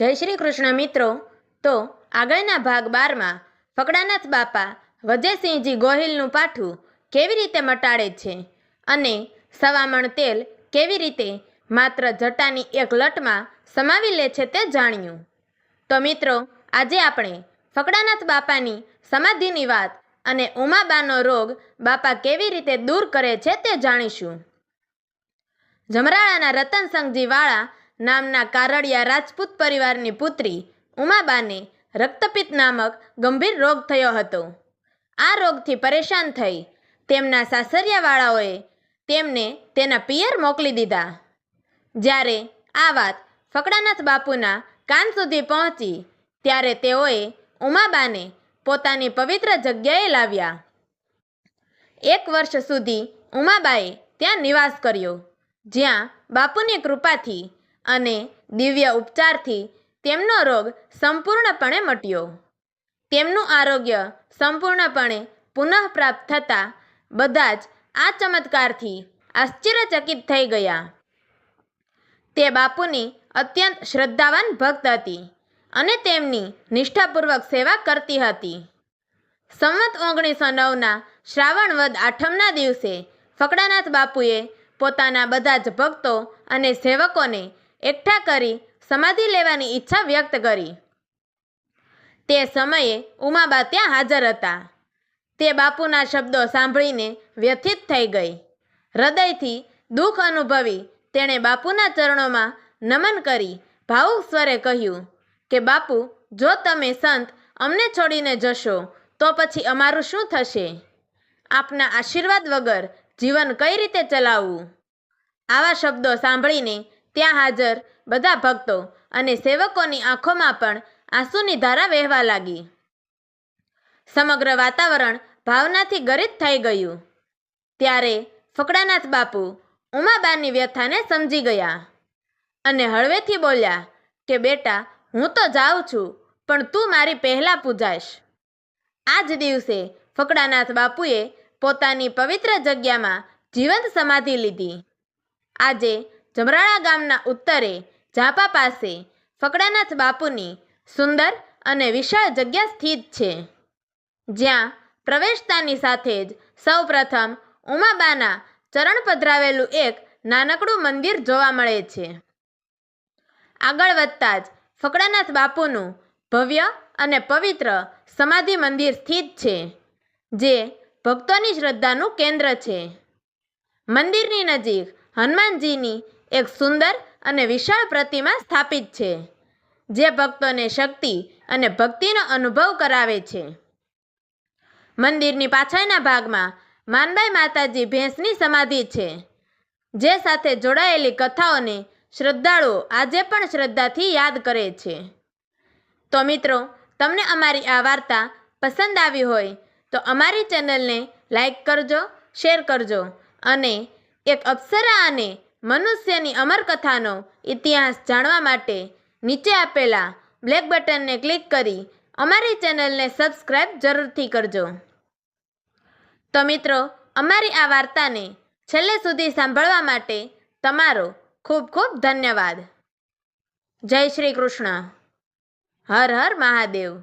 જય શ્રી કૃષ્ણ મિત્રો. તો આગળના ભાગ બારમાં ફકડાનાથ બાપા વજયસિંહજી ગોહિલનું પાઠું કેવી રીતે મટાડે છે અને સવામણ તેલ કેવી રીતે માત્ર જટાની એક લટમાં સમાવી લે છે તે જાણ્યું. તો મિત્રો, આજે આપણે ફકડાનાથ બાપાની સમાધિની વાત અને ઉમાબાનો રોગ બાપા કેવી રીતે દૂર કરે છે તે જાણીશું. જમરાળાના રતનસંગજી વાળા નામના કારડિયા રાજપૂત પરિવારની પુત્રી ઉમાબાને રક્તપિત્ત નામક ગંભીર રોગ થયો હતો. આ રોગથી પરેશાન થઈ તેમના સાસરિયાવાળાઓએ તેમને તેના પિયર મોકલી દીધા. જ્યારે આ વાત ફકડાનાથ બાપુના કાન સુધી પહોંચી, ત્યારે તેઓએ ઉમાબાને પોતાની પવિત્ર જગ્યાએ લાવ્યા. એક વર્ષ સુધી ઉમાબાએ ત્યાં નિવાસ કર્યો, જ્યાં બાપુની કૃપાથી અને દિવ્ય ઉપચારથી તેમનો રોગ સંપૂર્ણપણે મટ્યો. તેમનું આરોગ્ય સંપૂર્ણપણે પુનઃપ્રાપ્ત થતાં બધા જ આ ચમત્કારથી આશ્ચર્યચકિત થઈ ગયા. તે બાપુની અત્યંત શ્રદ્ધાવાન ભક્ત હતી અને તેમની નિષ્ઠાપૂર્વક સેવા કરતી હતી. સંવત ઓગણીસો નવના શ્રાવણ વદ આઠમના દિવસે ફકડાનાથ બાપુએ પોતાના બધા જ ભક્તો અને સેવકોને એકઠા કરી સમાધિ લેવાની ઈચ્છા વ્યક્ત કરી. તે સમયે ઉમાબા ત્યાં હાજર હતા. તે બાપુના શબ્દો સાંભળીને વ્યથિત થઈ ગઈ. હૃદયથી દુઃખ અનુભવી તેણે બાપુના ચરણોમાં નમન કરી ભાવુક સ્વરે કહ્યું કે, બાપુ, જો તમે સંત અમને છોડીને જશો, તો પછી અમારું શું થશે? આપના આશીર્વાદ વગર જીવન કઈ રીતે ચલાવવું? આવા શબ્દો સાંભળીને ત્યાં હાજર બધા ભક્તો અને સેવકોની આંખોમાં પણ આંસુની ધારા વહેવા લાગી. સમગ્ર વાતાવરણ ભાવનાથી ગરીત થઈ ગયું. ત્યારે ફકડાનાથ બાપુ ઉમાબાની વ્યથાને સમજી ગયા અને હળવેથી બોલ્યા કે, બેટા, હું તો જાઉં છું, પણ તું મારી પહેલાં પૂજાઈશ. આ જ દિવસે ફકડાનાથ બાપુએ પોતાની પવિત્ર જગ્યામાં જીવંત સમાધિ લીધી. આજે જમરાળા ગામના ઉત્તરે ઝાપા પાસે ફકડાનાથ બાપુની સુંદર અને વિશાળ જગ્યા સ્થિત છે. જ્યાં પ્રવેશતાની સાથે જ સૌપ્રથમ ઉમાબાના ચરણ પધરાવેલું એક નાનકડું મંદિર જોવા મળે છે. આગળ વધતા જ ફકડાનાથ બાપુનું ભવ્ય અને પવિત્ર સમાધિ મંદિર સ્થિત છે, જે ભક્તોની શ્રદ્ધાનું કેન્દ્ર છે. મંદિરની નજીક હનુમાનજીની એક સુંદર અને વિશાળ પ્રતિમા સ્થાપિત છે, જે ભક્તોને શક્તિ અને ભક્તિનો અનુભવ કરાવે છે. મંદિરની પાછળના ભાગમાં માનબાઈ માતાજી ભેંસની સમાધિ છે, જે સાથે જોડાયેલી કથાઓને શ્રદ્ધાળુઓ આજે પણ શ્રદ્ધાથી યાદ કરે છે. તો મિત્રો, તમને અમારી આ વાર્તા પસંદ આવી હોય તો અમારી ચેનલને લાઈક કરજો, શેર કરજો અને એક અપ્સરા અને મનુષ્યની અમરકથાનો ઇતિહાસ જાણવા માટે નીચે આપેલા બ્લેક બટનને ક્લિક કરી અમારી ચેનલને સબસ્ક્રાઇબ જરૂરથી કરજો. તો મિત્રો, અમારી આ વાર્તાને છેલ્લે સુધી સાંભળવા માટે તમારો ખૂબ ખૂબ ધન્યવાદ. જય શ્રી કૃષ્ણ. હર હર મહાદેવ.